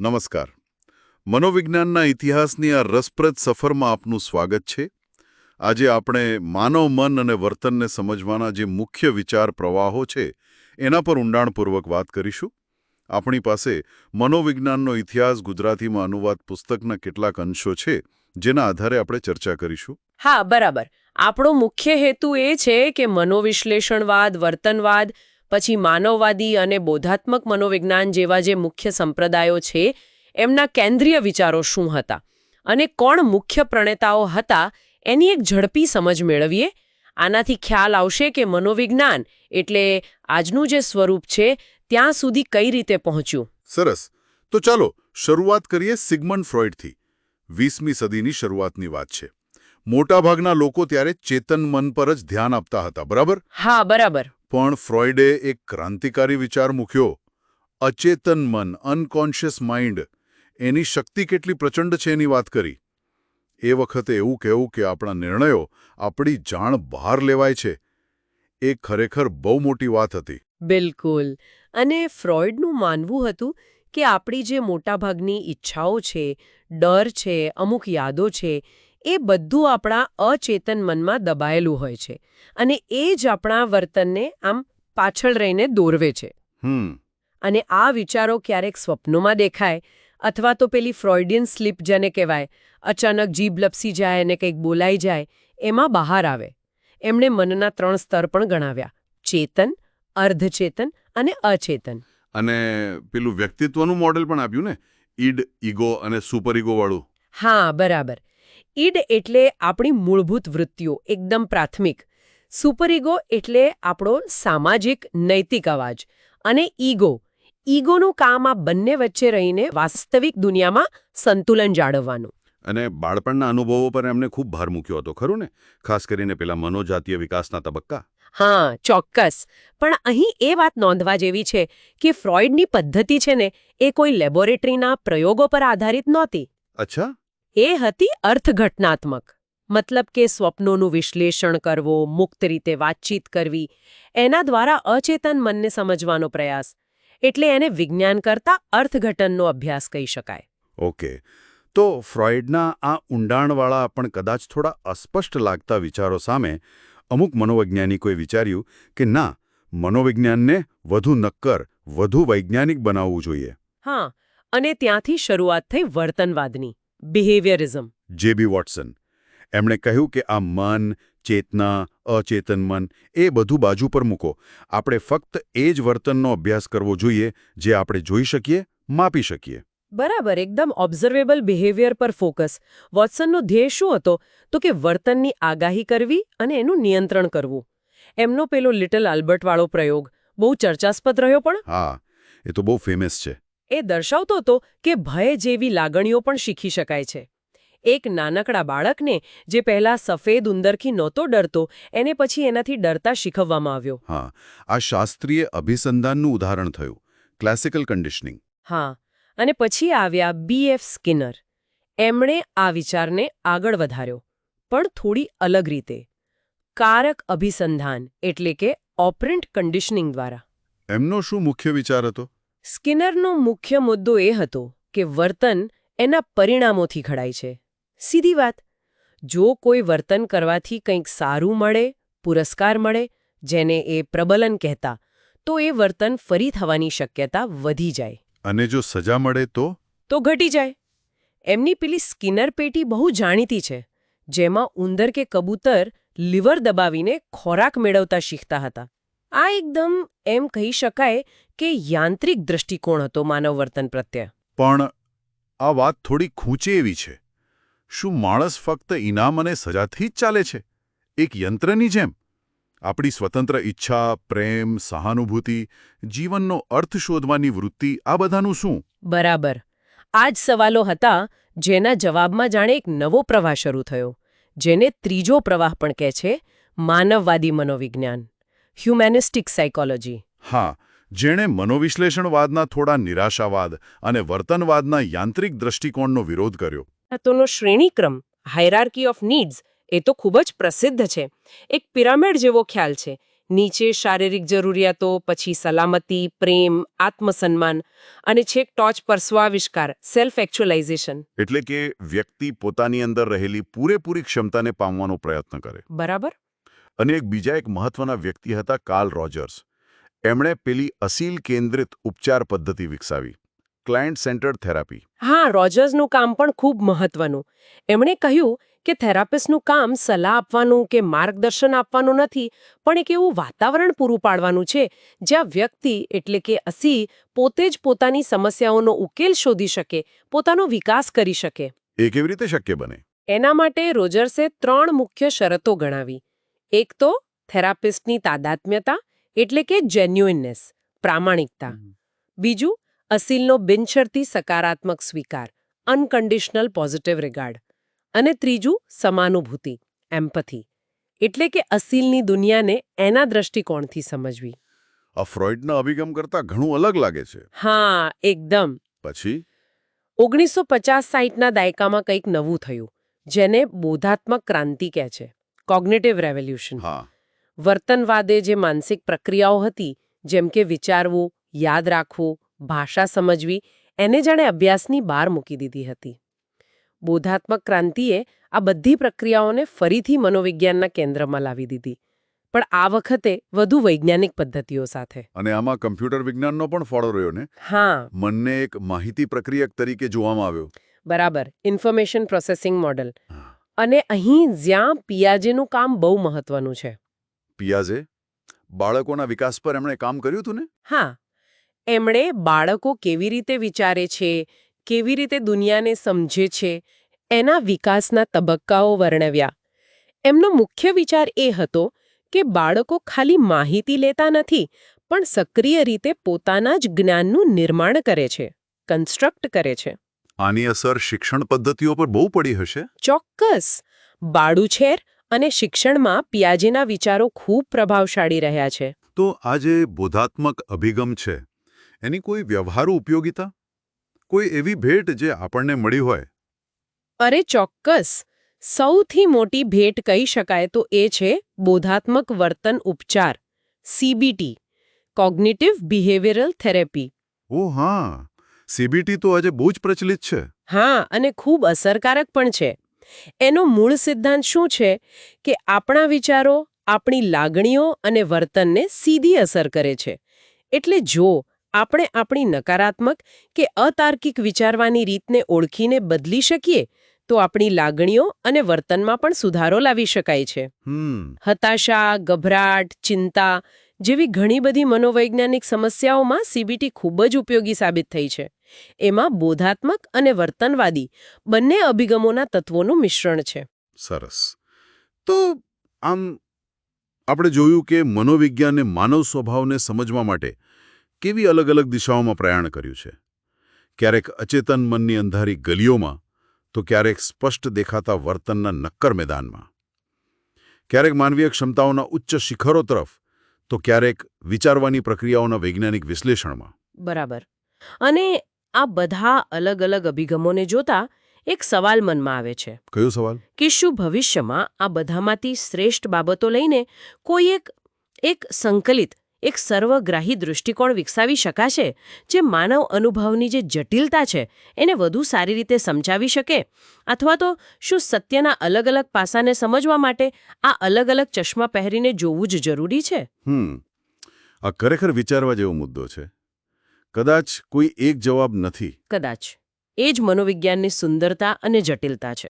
નમસ્કાર. મનોવિજ્ઞાનના ઇતિહાસની આ રસપ્રદ સફરમાં આપનું સ્વાગત છે. આજે આપણે માનવ મન અને વર્તનને સમજવાના જે મુખ્ય વિચાર પ્રવાહો છે, એના પર ઊંડાણપૂર્વક વાત કરીશું. આપણી પાસે મનોવિજ્ઞાનનો ઇતિહાસ ગુજરાતીમાં અનુવાદ પુસ્તકના કેટલાક અંશો છે, જેના આધારે આપણે ચર્ચા કરીશું. હા, બરાબર. આપણો મુખ્ય હેતુ એ છે કે મનોવિશ્લેષણવાદ, વર્તનવાદ પછી માનવવાદી અને બોધાત્મક મનોવિજ્ઞાન જેવા જે મુખ્ય સંપ્રદાયો છે એમના કેન્દ્રીય વિચારો શું હતા? અને કોણ મુખ્ય પ્રણેતાઓ હતા? એની એક ઝડપી સમજ મેળવીએ. આનાથી ખ્યાલ આવશે કે મનોવિજ્ઞાન એટલે આજનું જે સ્વરૂપ છે ત્યાં સુધી કઈ રીતે પહોંચ્યું? સરસ. તો ચાલો શરૂઆત કરીએ સિગમન્ડ ફ્રોઇડથી વીસમી સદીની શરૂઆતની વાત છે. મોટાભાગના લોકો ત્યારે ચેતન મન પર જ ધ્યાન આપતા હતા બરાબર? હા બરાબર. પણ ફ્રોઇડે એક ક્રાંતિકારી વિચાર મૂક્યો. અચેતન મન, અનકોન્શિયસ માઇન્ડ, એની શક્તિ કેટલી પ્રચંડ છે એની વાત કરી. એ વખતે એવું કહેવું કે આપણા નિર્ણયો આપણી જાણ બહાર લેવાય છે. એ ખરેખર બહુ મોટી વાત હતી. બિલકુલ. અને ફ્રોઇડનું માનવું હતું કે આપણી જે મોટાભાગની ઈચ્છાઓ છે, ડર છે, અમુક યાદો છે એ બધું આપણા અચેતન મનમાં દબાયેલું હોય છે અને એ જ આપણા વર્તનને આમ પાછળ રહીને દોરવે છે. અને આ વિચારો ક્યારેક સ્વપ્નોમાં દેખાય અથવા તો પેલી ફ્રોઇડિયન સ્લીપ જેને કહેવાય અચાનક જીભ લપસી જાય અને કંઈક બોલાઈ જાય એમાં બહાર આવે. એમણે મનના ત્રણ સ્તર પણ ગણાવ્યા ચેતન અર્ધચેતન અને અચેતન. અને પેલું વ્યક્તિત્વનું મોડેલ પણ આપ્યું ને ઈડ ઈગો અને સુપર ઈગો વાળું. હા બરાબર. ઈડ એટલે આપણી મૂળભૂત વૃત્તિઓ એકદમ પ્રાથમિક. સુપરઈગો એટલે આપણો સામાજિક નૈતિક અવાજ. અને ઈગો. ઈગોનું કામ આ બંને વચ્ચે રહીને વાસ્તવિક દુનિયામાં સંતુલન જાળવવાનું. અને બાળપણના અનુભવો પર એમને ખૂબ ભાર મૂક્યો હતો ખરું ને? ખાસ કરીને પેલા મનોજાતીય વિકાસના તબક્કા. હા ચોક્કસ. પણ અહીં એ વાત નોંધવા જેવી છે કે ફ્રોઇડની પદ્ધતિ છે ને એ કોઈ લેબોરેટરીના પ્રયોગો પર આધારિત નહોતી. અચ્છા. એ હતી અર્થઘટનાત્મક. મતલબ કે સ્વપ્નોનું વિશ્લેષણ કરવો મુક્ત રીતે વાતચીત કરવી એના દ્વારા અચેતન મનને સમજવાનો પ્રયાસ. એટલે એને વિજ્ઞાન કરતા અર્થઘટનનો અભ્યાસ કહી શકાય. ઓકે. તો ફ્રોઇડના આ ઊંડાણવાળા પણ કદાચ થોડા અસ્પષ્ટ લાગતા વિચારો સામે અમુક મનોવૈજ્ઞાનિકોએ વિચાર્યું કે ના મનોવિજ્ઞાનને વધુ નક્કર વધુ વૈજ્ઞાનિક બનાવવું જોઈએ. હા અને ત્યાંથી શરૂઆત થઈ વર્તનવાદની. બિહેવિયરિઝમ જે બી વોટસન એમણે કહ્યું કે આ મન ચેતના અચેતન મન એ બધું બાજુ પર મૂકો. આપણે ફક્ત એ જ વર્તનનો અભ્યાસ કરવો જોઈએ જે આપણે જોઈ શકીએ માપી શકીએ. બરાબર એકદમ ઓબ્ઝર્વેબલ બિહેવિયર પર ફોકસ વોટસનનો ધ્યેય શું હતો? તો કે વર્તનની આગાહી કરવી અને એનું નિયંત્રણ કરવું. એમનો પેલો લિટલ આલ્બર્ટવાળો પ્રયોગ. બહુ ચર્ચાસ્પદ રહ્યો પણ. હા એ તો બહુ ફેમસ છે. એ દર્શાવતો હતો કે ભય જેવી લાગણીઓ પણ શીખી શકાય છે. એક નાનકડા બાળકને જે પહેલા સફેદ ઉંદરથી નહોતો ડરતો એને પછી એનાથી ડરતા શીખવવામાં આવ્યો. હા આ શાસ્ત્રીય અભિસંધાનનું ઉદાહરણ થયું. ક્લાસિકલ કન્ડિશનિંગ હા અને પછી આવ્યા બી એફ સ્કિનર એમણે આ વિચારને આગળ વધાર્યો પણ થોડી અલગ રીતે. કારક અભિસંધાન એટલે કે ઓપરન્ટ કન્ડિશનિંગ દ્વારા. એમનો શું મુખ્ય વિચાર હતો? સ્કિનરનો મુખ્ય મુદ્દો એ હતો કે વર્તન એના પરિણામોથી ઘડાય છે. સીધી વાત જો કોઈ વર્તન કરવાથી કંઈક સારું મળે પુરસ્કાર મળે જેને એ પ્રબલન કહેતા તો એ વર્તન ફરી થવાની શક્યતા વધી જાય. અને જો સજા મળે તો? તો ઘટી જાય. એમની પેલી સ્કિનર પેટી બહુ જાણીતી છે જેમાં ઉંદર કે કબૂતર લીવર દબાવીને ખોરાક મેળવતા શીખતા હતા. આ એકદમ એમ કહી શકાય કે યાંત્રિક દૃષ્ટિકોણ હતો માનવ વર્તન પ્રત્યે. પણ આ વાત થોડી ખૂંચે એવી છે. શું માણસ ફક્ત ઇનામ અને સજાથી જ ચાલે છે? એક યંત્રની જેમ. આપણી સ્વતંત્ર ઈચ્છા પ્રેમ સહાનુભૂતિ જીવનનો અર્થ શોધવાની વૃત્તિ આ બધાનું શું? બરાબર. આ જ સવાલો હતા જેના જવાબમાં જાણે એક નવો પ્રવાહ શરૂ થયો જેને ત્રીજો પ્રવાહ પણ કહે છે માનવવાદી મનોવિજ્ઞાન. Humanistic psychology. હા જેણે મનોવિશ્લેષણવાદના થોડા નિરાશાવાદ અને વર્તનવાદના યાંત્રિક દ્રષ્ટિકોણનો વિરોધ કર્યો. તોનો શ્રેણીક્રમ હાયરાર્કી ઓફ નીડ્સ એ તો ખૂબ જ પ્રસિદ્ધ છે. એક પિરામિડ જેવો ખ્યાલ છે. નીચે શારીરિક જરૂરિયાતો પછી સલામતી પ્રેમ આત્મસન્માન અને છેક ટોચ પર સ્વાવિષ્કાર સેલ્ફ એક્ચ્યુઅલાઇઝેશન એટલે કે વ્યક્તિ પોતાની અંદર રહેલી પૂરેપૂરી ક્ષમતાને પામવાનો પ્રયત્ન કરે. બરાબર? અને એક બીજા એક મહત્વના વ્યક્તિ હતા કાર્લ રોજર્સ એમણે પેલી અસીલ કેન્દ્રિત ઉપચાર પદ્ધતિ વિકસાવી ક્લાયન્ટ સેન્ટર્ડ થેરાપી હા રોજર્સનું કામ પણ ખૂબ મહત્વનું. એમણે કહ્યું કે થેરાપિસ્ટનું કામ સલાહ આપવાનું કે માર્ગદર્શન આપવાનું નથી પણ એક એવું વાતાવરણ પૂરું પાડવાનું છે જ્યાં વ્યક્તિ એટલે કે અસી પોતે જ પોતાની સમસ્યાઓનો ઉકેલ શોધી શકે પોતાનો વિકાસ કરી શકે. એ કેવી રીતે શક્ય બને? એના માટે રોજર્સે ત્રણ મુખ્ય શરતો ગણાવી. એક તો થેરાપિસ્ટની તાદાત્મ્યતા એટલે કે જેન્યુઇનનેસ પ્રામાણિકતા. બીજું અસીલનો બિનશરતી સકારાત્મક સ્વીકાર અનકન્ડિશનલ પોઝિટિવ રિગાર્ડ અને ત્રીજું સમાનુભૂતિ એમ્પથી એટલે કે અસીલની દુનિયાને એના દ્રષ્ટિકોણથી સમજવી. આ ફ્રોઇડના અભિગમ કરતા ઘણું અલગ લાગે છે. હા એકદમ. પછી? ઓગણીસો પચાસ સાહીઠના દાયકામાં કંઈક નવું થયું જેને બોધાત્મક ક્રાંતિ કહે છે. કોગ્નેટિવ રેવોલ્યુશન વર્તનવાદે જે માનસિક પ્રક્રિયાઓ હતી જેમ કે વિચારવું યાદ રાખવું ભાષા સમજવી એને જાણે અભ્યાસની બહાર મૂકી દીધી હતી. બોધાત્મક ક્રાંતિએ આ બધી પ્રક્રિયાઓને ફરીથી મનોવિજ્ઞાનના કેન્દ્રમાં લાવી દીધી. પણ આ વખતે વધુ વૈજ્ઞાનિક પદ્ધતિઓ સાથે. અને આમાં કમ્પ્યુટર વિજ્ઞાનનો પણ ફળો રહ્યો ને? હા. મનને એક માહિતી પ્રક્રિયક તરીકે જોવામાં આવ્યો. બરાબર. Information processing model. અને અહીં જ્યાં પિયાજેનું કામ બહુ મહત્વનું છે. પિયાજે? બાળકોના વિકાસ પર એમણે કામ કર્યું હતું ને? હા. એમણે બાળકો કેવી રીતે વિચારે છે કેવી રીતે દુનિયાને સમજે છે એના વિકાસના તબક્કાઓ વર્ણવ્યા. એમનો મુખ્ય વિચાર એ હતો કે બાળકો ખાલી માહિતી લેતા નથી પણ સક્રિય રીતે પોતાના જ જ્ઞાનનું નિર્માણ કરે છે કન્સ્ટ્રક્ટ કરે છે. આની અસર શિક્ષણ પદ્ધતિઓ પર બહુ પડી હશે? ચોક્કસ. બાળુછેર અને શિક્ષણમાં પિયાજેના વિચારો ખૂબ પ્રભાવશાળી રહ્યા છે. તો આ જે બોધાત્મક અભિગમ છે એની કોઈ વ્યવહારુ ઉપયોગિતા? કોઈ એવી ભેટ જે આપણને મળી હોય? અરે ચોક્કસ. સૌથી મોટી ભેટ કહી શકાય તો એ છે બોધાત્મક વર્તન ઉપચાર સીબીટી કોગ્નિટિવ બિહેવિયરલ થેરેપી ઓ હા. સીબીટી તો આજે બહુ જ પ્રચલિત છે. હા અને ખૂબ અસરકારક પણ છે. એનો મૂળ સિદ્ધાંત શું છે કે આપણા વિચારો આપણી લાગણીઓ અને વર્તનને સીધી અસર કરે છે. એટલે જો આપણે આપણી નકારાત્મક કે અતાર્કિક વિચારવાની રીતને ઓળખીને બદલી શકીએ તો આપણી લાગણીઓ અને વર્તનમાં પણ સુધારો લાવી શકાય છે. હતાશા ગભરાટ ચિંતા જેવી ઘણી બધી મનોવૈજ્ઞાનિક સમસ્યાઓમાં સીબીટી ખૂબ જ ઉપયોગી સાબિત થઈ છે. એમાં બોધાત્મક અને વર્તનવાદી બંને અભિગમોના તત્વોનું મિશ્રણ છે. સરસ. તો આમ આપણે જોયું કે મનોવિજ્ઞાને માનવ સ્વભાવને સમજવા માટે કેવી અલગ અલગ દિશાઓમાં પ્રયાણ કર્યું છે? ક્યારેક અચેતન મનની અંધારી ગલીઓમાં, તો ક્યારેક સ્પષ્ટ દેખાતા વર્તનના નક્કર મેદાનમાં. ક્યારેક માનવીય ક્ષમતાઓના ઉચ્ચ શિખરો તરફ તો ક્યારેક વિચારવાની પ્રક્રિયાઓના વૈજ્ઞાનિક વિશ્લેષણમાં. બરાબર. અને આ બધા અલગ અલગ અભિગમોને જોતા એક સવાલ મનમાં આવે છે. કયો સવાલ? કે શું ભવિષ્યમાં આ બધામાંથી શ્રેષ્ઠ બાબતો લઈને કોઈ એક એક સંકલિત એક સર્વગ્રાહી દૃષ્ટિકોણ વિકસાવી શકાશે જે માનવ અનુભવની જે જટિલતા છે એને વધુ સારી રીતે સમજાવી શકે. અથવા તો શું સત્યના અલગ અલગ પાસાને સમજવા માટે આ અલગ અલગ ચશ્મા પહેરીને જોવું જ જરૂરી છે? હમ. આ ખરેખર વિચારવા જેવો મુદ્દો છે. કદાચ કોઈ એક જવાબ નથી. કદાચ. એ જ મનોવિજ્ઞાનની સુંદરતા અને જટિલતા છે.